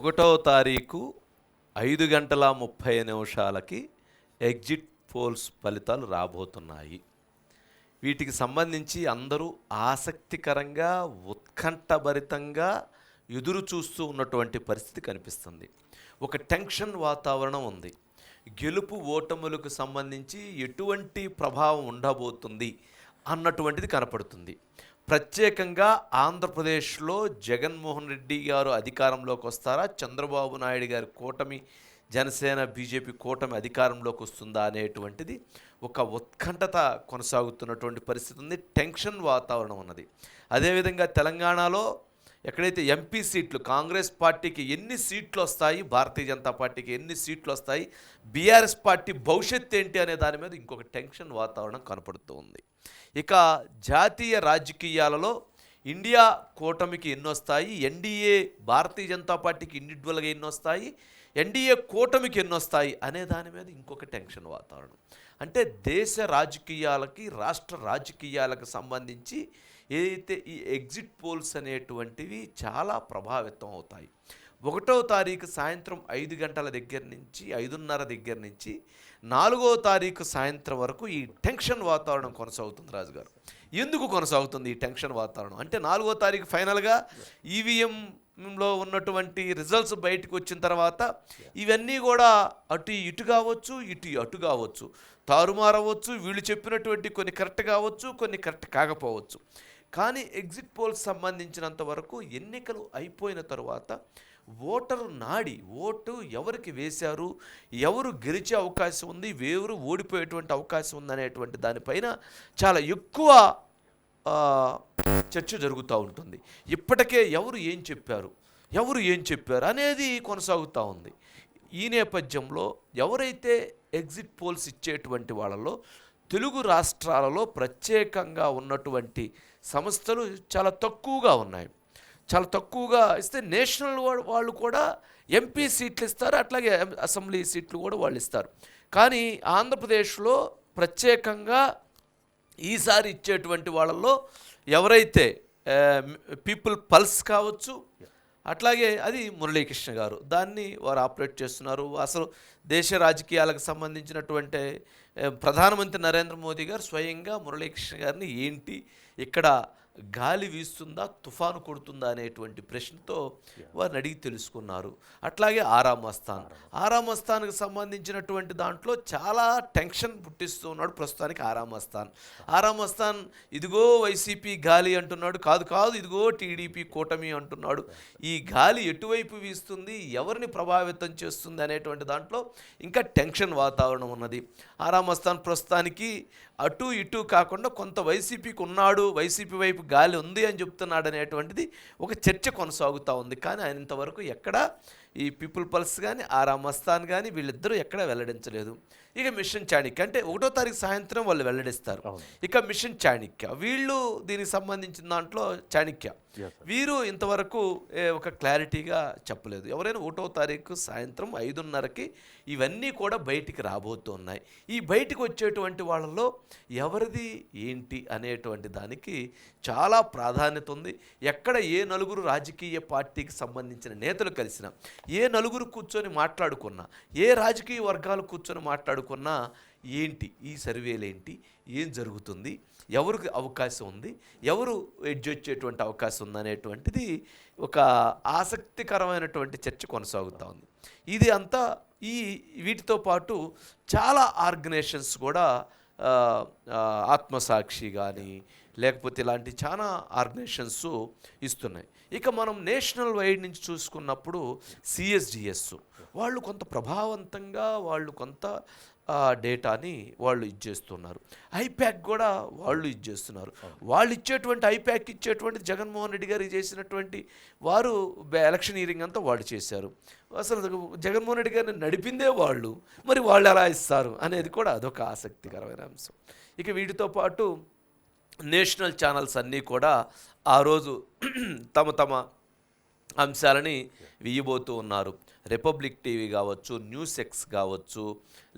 ఒకటవ తారీఖు ఐదు గంటల ముప్పై నిమిషాలకి ఎగ్జిట్ పోల్స్ ఫలితాలు రాబోతున్నాయి. వీటికి సంబంధించి అందరూ ఆసక్తికరంగా ఉత్కంఠభరితంగా ఎదురు చూస్తూ ఉన్నటువంటి పరిస్థితి కనిపిస్తుంది. ఒక టెన్షన్ వాతావరణం ఉంది. గెలుపు ఓటములకు సంబంధించి ఎటువంటి ప్రభావం ఉండబోతుంది అన్నటువంటిది కనపడుతుంది. ప్రత్యేకంగా ఆంధ్రప్రదేశ్లో జగన్మోహన్ రెడ్డి గారు అధికారంలోకి వస్తారా? చంద్రబాబు నాయుడు గారి కూటమి జనసేన బీజేపీ కూటమి అధికారంలోకి వస్తుందా అనేటువంటిది ఒక ఉత్కంఠత కొనసాగుతున్నటువంటి పరిస్థితి ఉంది. టెన్షన్ వాతావరణం ఉన్నది. అదేవిధంగా తెలంగాణలో ఎక్కడైతే ఎంపీ సీట్లు కాంగ్రెస్ పార్టీకి ఎన్ని సీట్లు వస్తాయి భారతీయ జనతా పార్టీకి ఎన్ని సీట్లు వస్తాయి బీఆర్ఎస్ పార్టీ భవిష్యత్ ఏంటి అనే దాని మీద ఇంకొక టెన్షన్ వాతావరణం కనపడుతూ ఉంది ఇక జాతీయ రాజకీయాలలో ఇండియా కూటమికి ఎన్ని వస్తాయి ఎన్డీఏ భారతీయ జనతా పార్టీకి ఇండివిజువల్గా ఎన్ని వస్తాయి ఎన్డీఏ కూటమికి ఎన్ని వస్తాయి అనే దాని మీద ఇంకొక టెన్షన్ వాతావరణం. అంటే దేశ రాజకీయాలకి రాష్ట్ర రాజకీయాలకు సంబంధించి ఏదైతే ఈ ఎగ్జిట్ పోల్స్ అనేటువంటివి చాలా ప్రభావితం అవుతాయి. ఒకటో తారీఖు సాయంత్రం ఐదు గంటల దగ్గర నుంచి ఐదున్నర దగ్గర నుంచి నాలుగో తారీఖు సాయంత్రం వరకు ఈ టెన్షన్ వాతావరణం కొనసాగుతుంది రాజుగారు. ఎందుకు కొనసాగుతుంది ఈ టెన్షన్ వాతావరణం? అంటే నాలుగో తారీఖు ఫైనల్గా ఈవీఎంలో ఉన్నటువంటి రిజల్ట్స్ బయటకు వచ్చిన తర్వాత ఇవన్నీ కూడా అటు ఇటు కావచ్చు ఇటు అటు కావచ్చు. తారుమారవచ్చు వీళ్ళు చెప్పినటువంటి కొన్ని కరెక్ట్ కావచ్చు కొన్ని కరెక్ట్ కాకపోవచ్చు. కానీ ఎగ్జిట్ పోల్స్ సంబంధించినంత వరకు ఎన్నికలు అయిపోయిన తరువాత ఓటరు నాడి ఓటు ఎవరికి వేశారు ఎవరు గెలిచే అవకాశం ఉంది ఎవరు ఓడిపోయేటువంటి అవకాశం ఉంది అనేటువంటి దానిపైన చాలా ఎక్కువ చర్చ జరుగుతూ ఉంటుంది. ఇప్పటికే ఎవరు ఏం చెప్పారు ఎవరు ఏం చెప్పారు అనేది కొనసాగుతూ ఉంది. ఈ నేపథ్యంలో ఎవరైతే ఎగ్జిట్ పోల్స్ ఇచ్చేటువంటి వాళ్ళలో తెలుగు రాష్ట్రాలలో ప్రత్యేకంగా ఉన్నటువంటి సంస్థలు చాలా తక్కువగా ఉన్నాయి. చాలా తక్కువగా ఇస్తే నేషనల్ వాళ్ళు కూడా ఎంపీ సీట్లు ఇస్తారు అట్లాగే అసెంబ్లీ సీట్లు కూడా వాళ్ళు ఇస్తారు. కానీ ఆంధ్రప్రదేశ్లో ప్రత్యేకంగా ఈసారి ఇచ్చేటువంటి వాళ్ళల్లో ఎవరైతే పీపుల్ పల్స్ కావచ్చు అట్లాగే అది మురళీకృష్ణ గారు. దాన్ని వారు ఆపరేట్ చేస్తున్నారు. అసలు దేశ రాజకీయాలకు సంబంధించినటువంటి ప్రధానమంత్రి నరేంద్ర మోదీ గారు స్వయంగా మురళీకృష్ణ గారిని ఏంటి ఇక్కడ గాలి వీస్తుందా తుఫాను కొడుతుందా అనేటువంటి ప్రశ్నతో వారిని అడిగి తెలుసుకున్నారు. అట్లాగే ఆరామస్థాన్ ఆరామస్థాన్కి సంబంధించినటువంటి దాంట్లో చాలా టెన్షన్ పుట్టిస్తూ ఉన్నాడు ప్రస్తుతానికి ఆరామస్థాన్ ఆరామస్థాన్ ఇదిగో వైసీపీ గాలి అంటున్నాడు కాదు కాదు ఇదిగో టీడీపీ కూటమి అంటున్నాడు. ఈ గాలి ఎటువైపు వీస్తుంది ఎవరిని ప్రభావితం చేస్తుంది అనేటువంటి దాంట్లో ఇంకా టెన్షన్ వాతావరణం ఉన్నది. ఆరామ అస్థాన్ ప్రస్తుతానికి అటు ఇటు కాకుండా కొంత వైసీపీకి ఉన్నాడు వైసీపీ వైపు గాలి ఉంది అని చెప్తున్నాడు అనేటువంటిది ఒక చర్చ కొనసాగుతూ ఉంది. కానీ ఆయన ఇంతవరకు ఎక్కడ ఈ పీపుల్ పల్స్ కానీ ఆరామ్ అస్థాన్ కానీ వీళ్ళిద్దరూ ఎక్కడ వెల్లడించలేదు. ఇక మిషన్ చాణిక్య అంటే ఒకటో తారీఖు సాయంత్రం వాళ్ళు వెల్లడిస్తారు. ఇక మిషన్ చాణిక్య వీళ్ళు దీనికి సంబంధించిన దాంట్లో చాణిక్య. వీరు ఇంతవరకు ఒక క్లారిటీగా చెప్పలేదు. ఎవరైనా ఒకటో తారీఖు సాయంత్రం ఐదున్నరకి ఇవన్నీ కూడా బయటికి రాబోతున్నాయి. ఈ బయటికి వచ్చేటువంటి వాళ్ళలో ఎవరిది ఏంటి అనేటువంటి దానికి చాలా ప్రాధాన్యత ఉంది. ఎక్కడ ఏ నలుగురు రాజకీయ పార్టీకి సంబంధించిన నేతలు కలిసినా ఏ నలుగురు కూర్చొని మాట్లాడుకున్నా ఏ రాజకీయ వర్గాలు కూర్చొని మాట్లాడుకున్నా ఏంటి ఈ సర్వేలేంటి ఏం జరుగుతుంది ఎవరికి అవకాశం ఉంది ఎవరు ఎడ్జ్ వచ్చేటువంటి అవకాశం ఉంది అనేటువంటిది ఒక ఆసక్తికరమైనటువంటి చర్చ కొనసాగుతూ ఉంది. ఇది అంతా ఈ వీటితో పాటు చాలా ఆర్గనైజేషన్స్ కూడా ఆత్మసాక్షి కానీ లేకపోతే ఇలాంటి చాలా ఆర్గనైజేషన్స్ ఇస్తున్నాయి. ఇక మనం నేషనల్ వైడ్ నుంచి చూసుకున్నప్పుడు సిఎస్డిఎస్ వాళ్ళు కొంత ప్రభావవంతంగా వాళ్ళు కొంత డేటాని వాళ్ళు ఇచ్చేస్తున్నారు ఐప్యాక్ కూడా వాళ్ళు ఇచ్చేస్తున్నారు వాళ్ళు ఇచ్చేటువంటి ఐప్యాక్ ఇచ్చేటువంటి జగన్మోహన్ రెడ్డి గారు చేసినటువంటి వారు బె- ఎలక్షనీరింగ్ అంతా వాళ్ళు చేశారు. అసలు జగన్మోహన్ రెడ్డి గారిని నడిపిందే వాళ్ళు. మరి వాళ్ళు ఎలా ఇస్తారు అనేది కూడా అదొక ఆసక్తికరమైన అంశం. ఇక వీటితో పాటు నేషనల్ ఛానల్స్ అన్నీ కూడా ఆ రోజు తమ తమ అంశాలని వేయబోతూ ఉన్నారు. రిపబ్లిక్ టీవీ కావచ్చు న్యూస్ ఎక్స్ కావచ్చు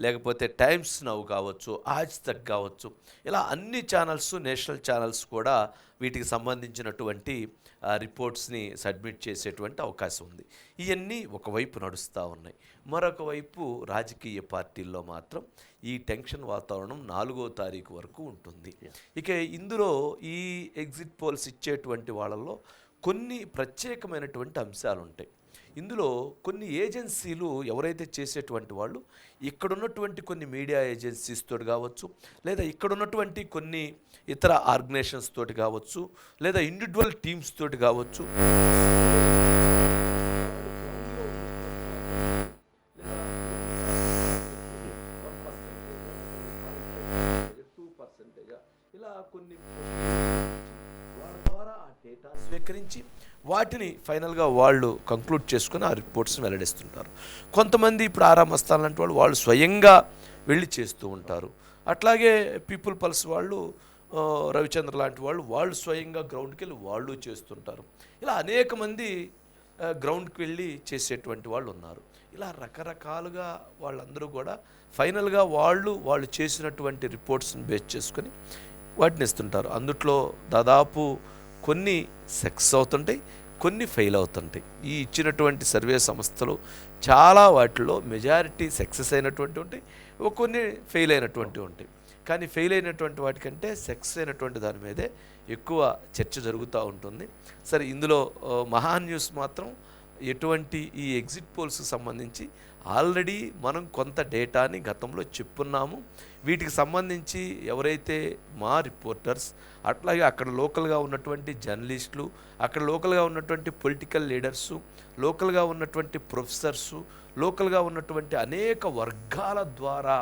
లేకపోతే టైమ్స్ నవ్ కావచ్చు ఆజ్ తక్ కావచ్చు. ఇలా అన్ని ఛానల్స్ నేషనల్ ఛానల్స్ కూడా వీటికి సంబంధించినటువంటి రిపోర్ట్స్ని సబ్మిట్ చేసేటువంటి అవకాశం ఉంది. ఇవన్నీ ఒకవైపు నడుస్తూ ఉన్నాయి. మరొక వైపు రాజకీయ పార్టీల్లో మాత్రం ఈ టెన్షన్ వాతావరణం నాలుగో తారీఖు వరకు ఉంటుంది. ఇక ఇందులో ఈ ఎగ్జిట్ పోల్స్ ఇచ్చేటువంటి వాళ్ళల్లో కొన్ని ప్రత్యేకమైనటువంటి అంశాలు ఉంటాయి ఇందులో కొన్ని ఏజెన్సీలు ఎవరైతే చేసేటువంటి వాళ్ళు ఇక్కడున్నటువంటి కొన్ని మీడియా ఏజెన్సీస్ తోటి కావచ్చు లేదా ఇక్కడున్నటువంటి కొన్ని ఇతర ఆర్గనైజేషన్స్ తోటి కావచ్చు లేదా ఇండివిజువల్ టీమ్స్ తోటి కావచ్చు ఇలా కొన్ని ద్వారా ఆ డేటా స్వీకరించి వాటిని ఫైనల్గా వాళ్ళు కంక్లూడ్ చేసుకుని ఆ రిపోర్ట్స్ని వెల్లడిస్తుంటారు. కొంతమంది ఇప్పుడు ఆరామ లాంటి వాళ్ళు వాళ్ళు స్వయంగా వెళ్ళి చేస్తూ ఉంటారు. అట్లాగే పీపుల్ పల్స్ వాళ్ళు రవిచంద్ర లాంటి వాళ్ళు వాళ్ళు స్వయంగా గ్రౌండ్కి వెళ్ళి వాళ్ళు చేస్తుంటారు. ఇలా అనేక మంది గ్రౌండ్కి వెళ్ళి చేసేటువంటి వాళ్ళు ఉన్నారు. ఇలా రకరకాలుగా వాళ్ళందరూ కూడా ఫైనల్గా వాళ్ళు వాళ్ళు చేసినటువంటి రిపోర్ట్స్ని బేస్ చేసుకొని వాటిని ఇస్తుంటారు. అందుట్లో దాదాపు కొన్ని సక్సెస్ అవుతుంటాయి కొన్ని ఫెయిల్ అవుతుంటాయి. ఈ ఇచ్చినటువంటి సర్వే సంస్థలు చాలా వాటిలో మెజారిటీ సక్సెస్ అయినటువంటి ఉంటాయి కొన్ని ఫెయిల్ అయినటువంటి ఉంటాయి. కానీ ఫెయిల్ అయినటువంటి వాటికంటే సక్సెస్ అయినటువంటి దాని మీదే ఎక్కువ చర్చ జరుగుతూ ఉంటుంది. సరే ఇందులో మహా న్యూస్ మాత్రం ఎటువంటి ఈ ఎగ్జిట్ పోల్స్కి సంబంధించి ఆల్రెడీ మనం కొంత డేటాని గతంలో చెప్పున్నాము. వీటికి సంబంధించి ఎవరైతే మా రిపోర్టర్స్ అట్లాగే అక్కడ లోకల్గా ఉన్నటువంటి జర్నలిస్టులు అక్కడ లోకల్గా ఉన్నటువంటి పొలిటికల్ లీడర్సు లోకల్గా ఉన్నటువంటి ప్రొఫెసర్సు లోకల్గా ఉన్నటువంటి అనేక వర్గాల ద్వారా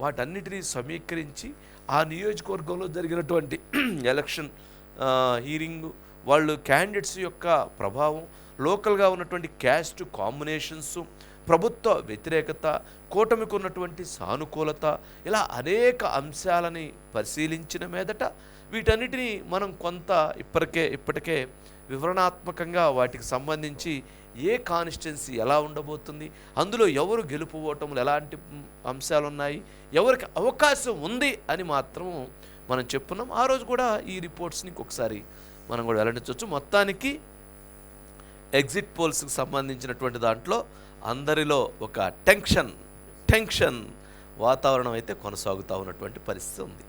వాటన్నిటినీ సమీకరించి ఆ నియోజకవర్గంలో జరిగినటువంటి ఎలక్షన్ హీరింగ్ వాళ్ళు క్యాండిడేట్స్ యొక్క ప్రభావం లోకల్గా ఉన్నటువంటి క్యాస్ట్ కాంబినేషన్స్ ప్రభుత్వ వ్యతిరేకత కూటమికి ఉన్నటువంటి సానుకూలత ఇలా అనేక అంశాలని పరిశీలించిన మీదట వీటన్నిటిని మనం కొంత ఇప్పటికే ఇప్పటికే వివరణాత్మకంగా వాటికి సంబంధించి ఏ కాన్స్టిట్యున్సీ ఎలా ఉండబోతుంది అందులో ఎవరు గెలుపు ఓటములు ఎలాంటి అంశాలు ఉన్నాయి ఎవరికి అవకాశం ఉంది అని మాత్రం మనం చెప్పున్నాం. ఆ రోజు కూడా ఈ రిపోర్ట్స్ని ఒకసారి మనం కూడా వెల్లడించవచ్చు. మొత్తానికి ఎగ్జిట్ పోల్స్కి సంబంధించినటువంటి దాంట్లో అందరిలో ఒక టెన్షన్ టెన్షన్ వాతావరణం అయితే కొనసాగుతూ ఉన్నటువంటి పరిస్థితి ఉంది.